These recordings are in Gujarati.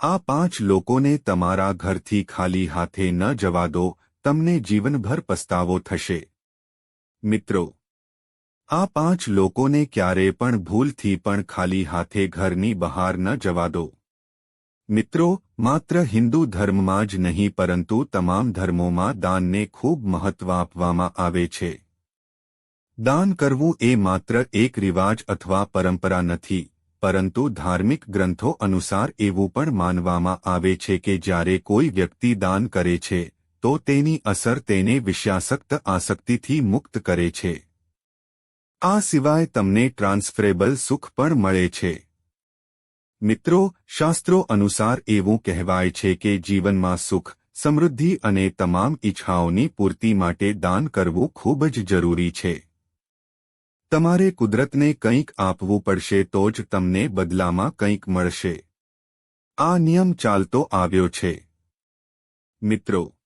આ પાંચ લોકોને તમારા ઘરથી ખાલી હાથે ન જવા દો, તમને જીવનભર પસ્તાવો થશે. મિત્રો, આ પાંચ લોકોને ક્યારે પણ ભૂલથી પણ ખાલી હાથે ઘરની બહાર ન જવા દો. મિત્રો, માત્ર હિન્દુ ધર્મમાં જ નહીં, પરંતુ તમામ ધર્મોમાં દાનને ખૂબ મહત્વ આપવામાં આવે છે. દાન કરવું એ માત્ર એક રિવાજ અથવા પરંપરા નથી. પરંતુ ધાર્મિક ગ્રંથો અનુસાર એવું પણ માનવામાં આવે છે કે જ્યારે કોઈ વ્યક્તિ દાન કરે છે, તો તેની અસર તેને વિષયાસક્ત આસક્તિથી મુક્ત કરે છે. આ સિવાય તમને ટ્રાન્સફરેબલ સુખ પણ મળે છે. મિત્રો, શાસ્ત્રો અનુસાર એવું કહેવાય છે કે જીવનમાં સુખ, સમૃદ્ધિ અને તમામ ઈચ્છાઓની પૂર્તિ માટે દાન કરવું ખૂબ જ જરૂરી છે. તમારે કુદરતને કંઈક આપવું પડશે તો જ તમને બદલામાં કંઈક મળશે. આ નિયમ ચાલતો આવ્યો છે. મિત્રો,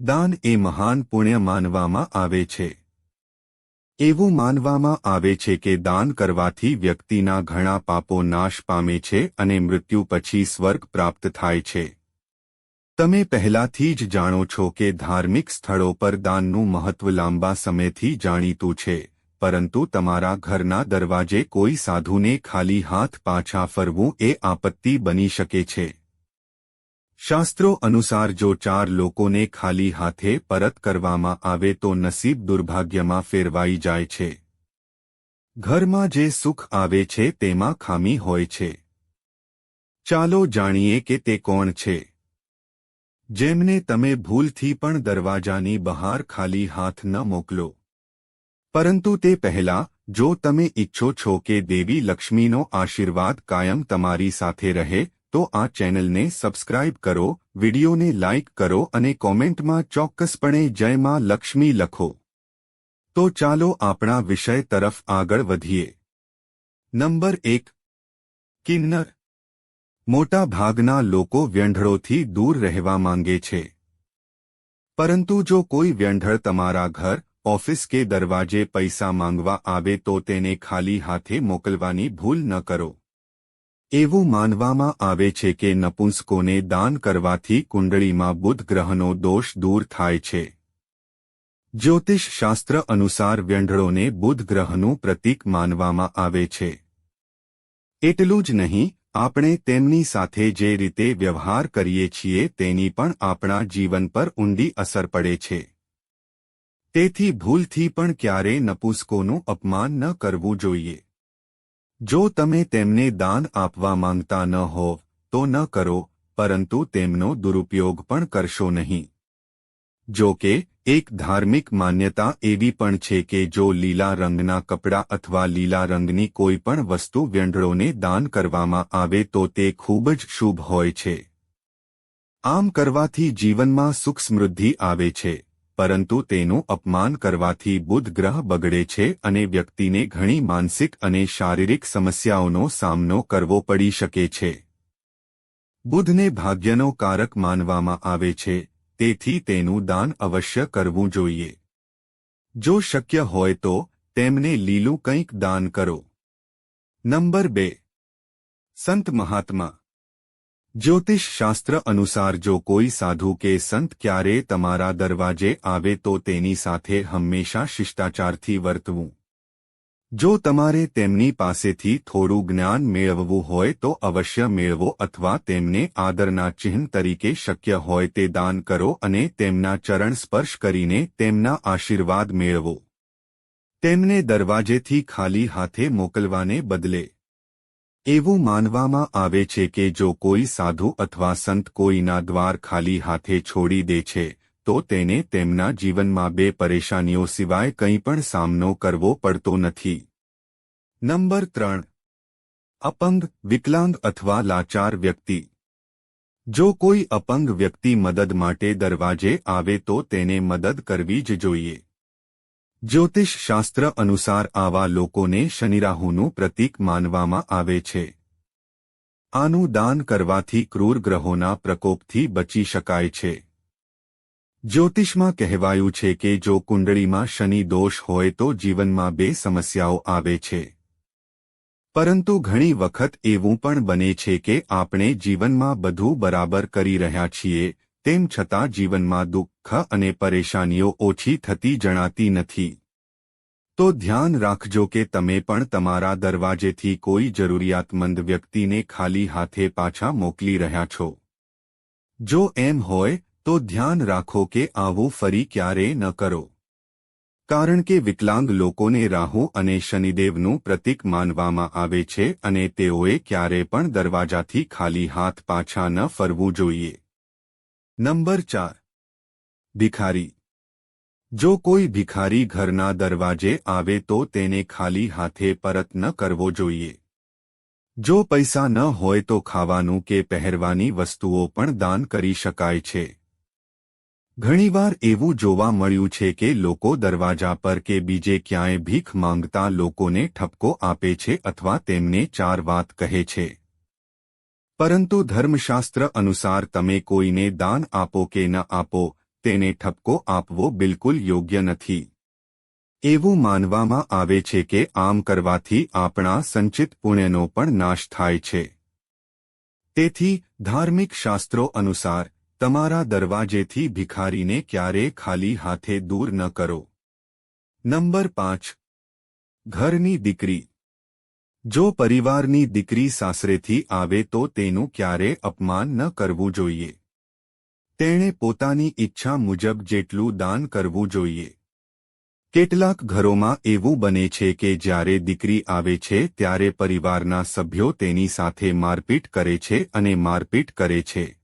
દાન એ મહાન પુણ્ય માનવામાં આવે છે. એવું માનવામાં આવે છે કે દાન કરવાથી વ્યક્તિના ઘણા પાપો નાશ પામે છે અને મૃત્યુ પછી સ્વર્ગ પ્રાપ્ત થાય છે. તમે પહેલાથી જ જાણો છો કે ધાર્મિક સ્થળો પર દાનનું મહત્વ લાંબા સમયથી જાણીતું છે. પરંતુ તમારા ઘરના દરવાજે કોઈ સાધુને ખાલી હાથ પાછા ફરવું એ આપત્તિ બની શકે છે. શાસ્ત્રો અનુસાર જો ચાર લોકોને ખાલી હાથે પરત કરવામાં આવે તો નસીબ દુર્ભાગ્યમાં ફેરવાઈ જાય છે. ઘરમાં જે સુખ આવે છે તેમાં ખામી હોય છે. ચાલો જાણીએ કે તે કોણ છે. જેમને તમે ભૂલથી પણ દરવાજાની બહાર ખાલી હાથ ન મોકલો. પરંતુ તે પહેલા, જો તમે ઈચ્છો છો કે દેવી લક્ષ્મીનો આશીર્વાદ કાયમ તમારી સાથે રહે, તો આ ચેનલને સબસ્ક્રાઇબ કરો, વિડીયોને લાઇક કરો અને કોમેન્ટમાં ચોક્કસપણે જય માં લક્ષ્મી લખો. તો ચાલો આપણા વિષય તરફ આગળ વધીએ. નંબર એક. કિન્નર. મોટા ભાગના લોકો વ્યંઢળોથી દૂર રહેવા માંગે છે. પરંતુ જો કોઈ વ્યંઢળ તમારા ઘર ઓફિસ કે દરવાજે પૈસા માંગવા આવે તો તેને ખાલી હાથે મોકલવાની ભૂલ ન કરો. એવું માનવામાં આવે છે કે નપુંસકોને દાન કરવાથી કુંડળીમાં બુધ ગ્રહનો દોષ દૂર થાય છે. જ્યોતિષ શાસ્ત્ર અનુસાર વ્યંઢળોને બુધ ગ્રહનું પ્રતીક માનવામાં આવે છે. એટલું જ નહીં, આપણે તેમની સાથે જે રીતે વ્યવહાર કરીએ છીએ તેની પણ આપણા જીવન પર ઊંડી અસર પડે છે. તેથી ભૂલથી પણ ક્યારેય નપુસ્કોનું અપમાન ન કરવું જોઈએ. જો તમે તેમને દાન આપવા માંગતા ન હોવ તો ન કરો, પરંતુ તેમનો દુરુપયોગ પણ કરશો નહીં. જો કે, એક ધાર્મિક માન્યતા એવી પણ છે કે જો લીલા રંગના કપડાં અથવા લીલા રંગની કોઈ પણ વસ્તુ વ્યંઢળોને દાન કરવામાં આવે તો તે ખૂબ જ શુભ હોય છે. આમ કરવાથી જીવનમાં સુખ સમૃદ્ધિ આવે છે. પરંતુ તેનું અપમાન કરવાથી બુધ ગ્રહ બગડે છે અને વ્યક્તિને ઘણી માનસિક અને શારીરિક સમસ્યાઓનો સામનો કરવો પડી શકે છે. બુધને ભાગ્યનો કારક માનવામાં આવે છે, તેથી તેનું દાન અવશ્ય કરવું જોઈએ. જો શક્ય હોય તો તેમને લીલું કંઈક દાન કરો. નંબર બે. સંત મહાત્મા જ્યોતિષ શાસ્ત્ર અનુસાર જો કોઈ સાધુ કે સંત ક્યારે તમારા દરવાજે આવે તો તેની સાથે હંમેશા શિષ્ટાચારથી વર્તવું જો તમારે તેમની પાસેથી થોડું જ્ઞાન મેળવવું હોય તો અવશ્ય મેળવો અથવા તેમને આદરના ચિહ્ન તરીકે શક્ય હોય તે દાન કરો અને તેમના ચરણ સ્પર્શ કરીને તેમના આશીર્વાદ મેળવો તેમને દરવાજેથી ખાલી હાથે મોકલવાને બદલે એવું માનવામાં આવે છે કે જો કોઈ સાધુ અથવા સંત કોઈના દ્વાર ખાલી હાથે છોડી દે છે, તો તેને તેમના જીવનમાં બે પરેશાનીઓ સિવાય કંઈ પણ સામનો કરવો પડતો નથી. નંબર ત્રણ. અપંગ, વિકલાંગ અથવા લાચાર વ્યક્તિ. જો કોઈ અપંગ વ્યક્તિ મદદ માટે દરવાજે આવે તો તેને મદદ કરવી જ જોઈએ. જ્યોતિષ શાસ્ત્ર અનુસાર આવા લોકોને શનિરાહુનું પ્રતીક માનવામાં આવે છે. આનું દાન કરવાથી ક્રૂર ગ્રહોના પ્રકોપથી બચી શકાય છે. જ્યોતિષમાં કહેવાયું છે કે જો કુંડળીમાં શનિ દોષ હોય તો જીવનમાં બે સમસ્યાઓ આવે છે. પરંતુ ઘણી વખત એવું પણ બને છે કે આપણે જીવનમાં બધું બરાબર કરી રહ્યા છીએ તેમ છતાં જીવનમાં દુઃખ અને પરેશાનીઓ ઓછી થતી જણાતી નથી. તો ધ્યાન રાખજો કે તમે પણ તમારા દરવાજેથી કોઈ જરૂરિયાતમંદ વ્યક્તિને ખાલી હાથે પાછા મોકલી રહ્યા છો. જો એમ હોય, તો ધ્યાન રાખો કે આવું ફરી ક્યારે ન કરો. કારણ કે વિકલાંગ લોકોને રાહુ અને શનિદેવનું પ્રતીક માનવામાં આવે છે અને તેઓએ ક્યારે પણ દરવાજાથી ખાલી હાથ પાછા ન ફરવું જોઈએ. નંબર ચાર. ભિખારી. જો કોઈ ભિખારી ઘરના દરવાજે આવે તો તેને ખાલી હાથે પરત ન કરવો જોઈએ. જો પૈસા ન હોય તો ખાવાનું કે પહેરવાની વસ્તુઓ પણ દાન કરી શકાય છે. ઘણીવાર એવું જોવા મળ્યું છે કે લોકો દરવાજા પર કે બીજે ક્યાંય ભીખ માંગતા લોકોને ઠપકો આપે છે અથવા તેમને ચાર વાત કહે છે. પરંતુ ધર્મશાસ્ત્ર અનુસાર તમે કોઈને દાન આપો કે ન આપો, તેને ઠપકો આપવો બિલકુલ યોગ્ય નથી. એવું માનવામાં આવે છે કે આમ કરવાથી આપણા સંચિત પુણ્યનો પણ નાશ થાય છે. તેથી, ધાર્મિક શાસ્ત્રો અનુસાર, તમારા દરવાજેથી ભિખારીને ક્યારે ખાલી હાથે દૂર ન કરો. નંબર પાંચ. ઘરની દીકરી. જો પરિવારની દીકરી સાસરેથી આવે તો તેનું ક્યારે અપમાન ન કરવું જોઈએ. તેણે પોતાની ઈચ્છા મુજબ જેટલું દાન કરવું જોઈએ. કેટલાક ઘરોમાં એવું બને છે કે જ્યારે દીકરી આવે છે ત્યારે પરિવારના સભ્યો તેની સાથે મારપીટ કરે છે અને મારપીટ કરે છે.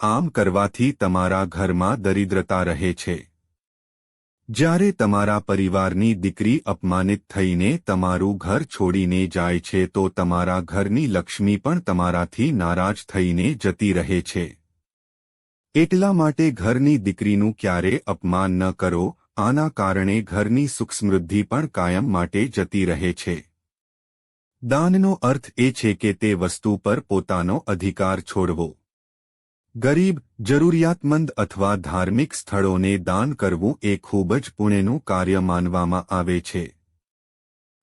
આમ કરવાથી તમારા ઘરમાં દરિદ્રતા રહે છે. જ્યારે તમારા પરિવારની દીકરી અપમાનિત થઈને તમારું ઘર છોડીને જાય છે તો તમારા ઘરની લક્ષ્મી પણ તમારાથી નારાજ થઈને જતી રહે છે. એટલા માટે ઘરની દીકરીનું ક્યારે અપમાન ન કરો, આના કારણે ઘરની સુખ સમૃદ્ધિ પણ કાયમ માટે જતી રહે છે. દાનનો અર્થ એ છે કે તે વસ્તુ પર પોતાનો અધિકાર છોડવો. ગરીબ, જરૂરિયાતમંદ અથવા ધાર્મિક સ્થળોને દાન કરવું એ ખૂબ જ પુણ્યનું કાર્ય માનવામાં આવે છે.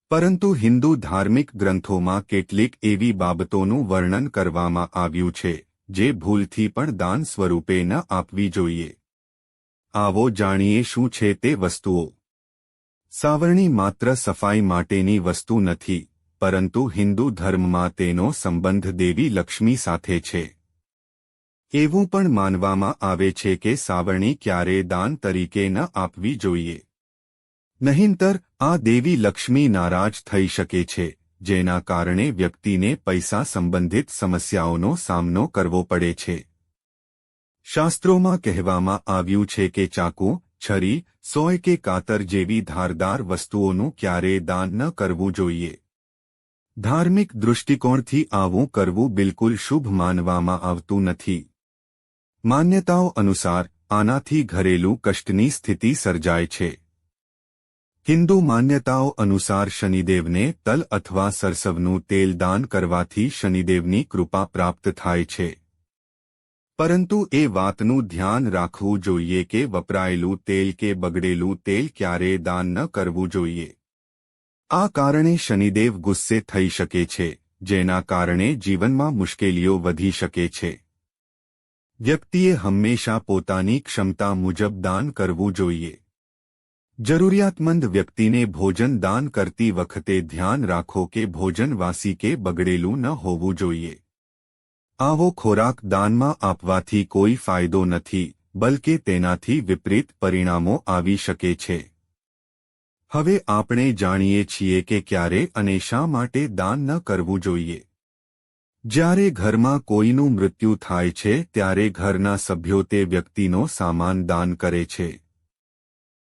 પરંતુ હિન્દુ ધાર્મિક ગ્રંથોમાં કેટલીક એવી બાબતોનું વર્ણન કરવામાં આવ્યું છે, જે ભૂલથી પણ દાન સ્વરૂપે ન આપવી જોઈએ. આવો જાણીએ શું છે તે વસ્તુઓ. સાવરણી માત્ર સફાઈ માટેની વસ્તુ નથી, પરંતુ હિન્દુ ધર્મમાં તેનો સંબંધ દેવી લક્ષ્મી સાથે છે. એવું પણ માનવામાં આવે છે કે સાવરણી ક્યારે દાન તરીકે ન આપવી જોઈએ. નહીંતર, આ દેવી લક્ષ્મી નારાજ થઈ શકે છે, જેના કારણે વ્યક્તિને પૈસા સંબંધિત સમસ્યાઓનો સામનો કરવો પડે છે. શાસ્ત્રોમાં કહેવામાં આવ્યું છે કે ચાકુ, છરી, સોય કે કાતર જેવી ધારદાર વસ્તુઓનું ક્યારે દાન ન કરવું જોઈએ. ધાર્મિક દૃષ્ટિકોણથી આવું કરવું બિલકુલ શુભ માનવામાં આવતું નથી. માન્યતાઓ અનુસાર, આનાથી ઘરેલું કષ્ટની સ્થિતિ સર્જાય છે. હિન્દુ માન્યતાઓ અનુસાર શનિદેવને તલ અથવા સરસવનું તેલ દાન કરવાથી શનિદેવની કૃપા પ્રાપ્ત થાય છે. પરંતુ એ વાતનું ધ્યાન રાખવું જોઈએ કે વપરાયેલું તેલ કે બગડેલું તેલ ક્યારે દાન ન કરવું જોઈએ. આ કારણે શનિદેવ ગુસ્સે થઈ શકે છે, જેના કારણે જીવનમાં મુશ્કેલીઓ વધી શકે છે. વ્યક્તિએ હંમેશા પોતાની ક્ષમતા મુજબ દાન કરવું જોઈએ. જરૂરિયાતમંદ વ્યક્તિને ભોજન દાન કરતી વખતે ધ્યાન રાખો કે ભોજન કે બગડેલું ન હોવું જોઈએ. આવો ખોરાક દાનમાં આપવાથી કોઈ ફાયદો નથી, બલકે તેનાથી વિપરીત પરિણામો આવી શકે છે. હવે આપણે જાણીએ છીએ કે ક્યારે અને શા માટે દાન ન કરવું જોઈએ. જ્યારે ઘરમાં કોઈનું મૃત્યુ થાય છે, ત્યારે ઘરના સભ્યો તે વ્યક્તિનો સામાન દાન કરે છે.